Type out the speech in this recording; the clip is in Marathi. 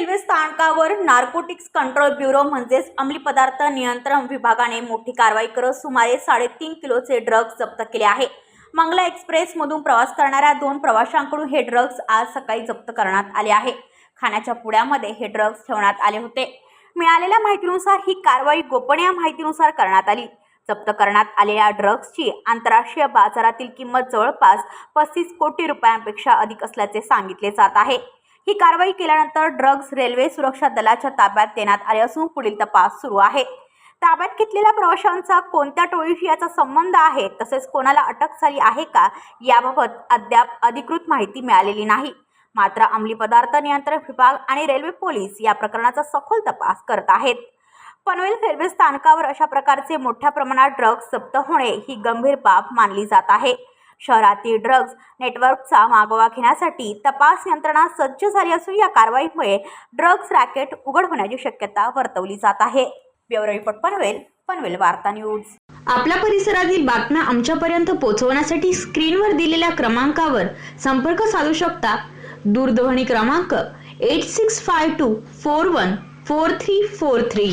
रेल्वे स्थानकावर नार्कोटिक्स कंट्रोल ब्युरो म्हणजेच अंमली पदार्थ नियंत्रण विभागाने मोठी कारवाई करत सुमारे साडेतीन किलोचे ड्रग्ज जप्त केले आहे. मंगला एक्सप्रेसमधून प्रवास करणाऱ्या दोन प्रवाशांकडून हे ड्रग्ज आज सकाळी जप्त करण्यात आले आहे. खाण्याच्या पुड्यामध्ये हे ड्रग्ज ठेवण्यात आले होते. मिळालेल्या माहितीनुसार ही कारवाई गोपनीय माहितीनुसार करण्यात आली. जप्त करण्यात आलेल्या ड्रग्जची आंतरराष्ट्रीय बाजारातील किंमत जवळपास पस्तीस कोटी रुपयांपेक्षा अधिक असल्याचे सांगितले जात आहे. ही कारवाई केल्यानंतर ड्रग्ज रेल्वे सुरक्षा दलाच्या ताब्यात देण्यात आले असून पुढील तपास सुरू आहे. ताब्यात घेतलेल्या प्रवाशांचा कोणत्या टोळीशी याचा संबंध आहे तसेच कोणाला अटक झाली आहे का याबाबत अद्याप अधिकृत माहिती मिळालेली नाही. मात्र अंमली पदार्थ नियंत्रण विभाग आणि रेल्वे पोलीस या प्रकरणाचा सखोल तपास करत आहेत. पनवेल रेल्वे स्थानकावर अशा प्रकारचे मोठ्या प्रमाणात ड्रग्ज जप्त होणे ही गंभीर बाब मानली जात आहे. शहरातील ड्रग्ज नेटवर्कचा मागोवा घेण्यासाठी तपास यंत्रणा सज्ज झाली असून या कारवाईमुळे ड्रग्ज रॅकेट उघड होण्याची शक्यता वर्तवली जात आहे. ब्युरो रिपोर्ट पनवेल पनवेल वार्ता न्यूज. आपल्या परिसरातील बातम्या आमच्यापर्यंत पोहोचवण्यासाठी स्क्रीनवर दिलेल्या क्रमांकावर संपर्क साधू शकता. दूरध्वनी क्रमांक eight six five two four one four three four three